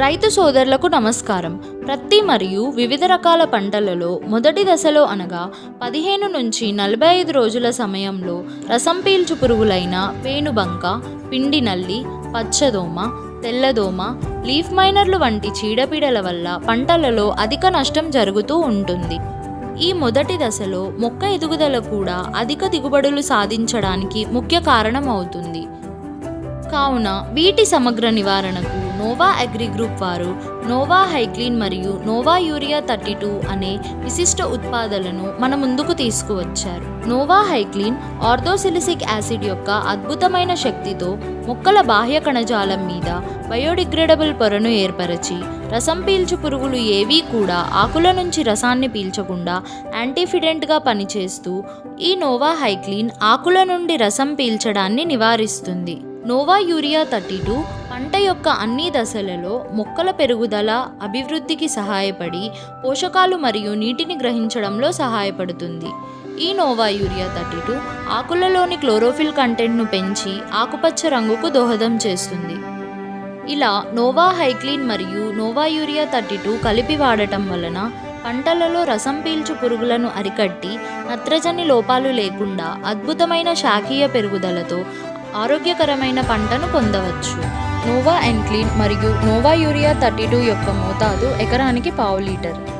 రైతు సోదరులకు నమస్కారం. ప్రత్తి మరియు వివిధ రకాల పంటలలో మొదటి దశలో అనగా పదిహేను నుంచి నలభై ఐదు రోజుల సమయంలో రసం పీల్చు పురుగులైన పేనుబంక పిండి నల్లి పచ్చదోమ తెల్లదోమ లీఫ్ మైనర్లు వంటి చీడపీడల వల్ల పంటలలో అధిక నష్టం జరుగుతూ ఉంటుంది. ఈ మొదటి దశలో మొక్క ఎదుగుదల కూడా అధిక దిగుబడులు సాధించడానికి ముఖ్య కారణం అవుతుంది. కావున వీటి సమగ్ర నివారణకు నోవా అగ్రి గ్రూప్ వారు నోవా హైక్లీన్ మరియు నోవా యూరియా థర్టీ టూ అనే విశిష్ట ఉత్పాదలను మన ముందుకు తీసుకువచ్చారు. నోవా హైక్లీన్ ఆర్థోసిలిసిక్ యాసిడ్ యొక్క అద్భుతమైన శక్తితో మొక్కల బాహ్య కణజాలం మీద బయోడిగ్రేడబుల్ పొరను ఏర్పరచి రసం పీల్చు పురుగులు ఏవీ కూడా ఆకుల నుంచి రసాన్ని పీల్చకుండా యాంటీఫిడెంట్గా పనిచేస్తూ ఈ నోవా హైక్లీన్ ఆకుల నుండి రసం పీల్చడాన్ని నివారిస్తుంది. నోవా యూరియా థర్టీ టూ పంట యొక్క అన్ని దశలలో మొక్కల పెరుగుదల అభివృద్ధికి సహాయపడి పోషకాలు మరియు నీటిని గ్రహించడంలో సహాయపడుతుంది. ఈ నోవా యూరియా థర్టీ టూ ఆకులలోని క్లోరోఫిల్ కంటెంట్ను పెంచి ఆకుపచ్చ రంగుకు దోహదం చేస్తుంది. ఇలా నోవా హైక్లీన్ మరియు నోవా యూరియా థర్టీ టూ కలిపి వాడటం వలన పంటలలో రసం పీల్చు పురుగులను అరికట్టి నత్రజని లోపాలు లేకుండా అద్భుతమైన శాఖీయ పెరుగుదలతో ఆరోగ్యకరమైన పంటను పొందవచ్చు. నోవా ఎన్క్లీన్ మరియు నోవా యూరియా థర్టీ టూ యొక్క మోతాదు ఎకరానికి పావు లీటర్.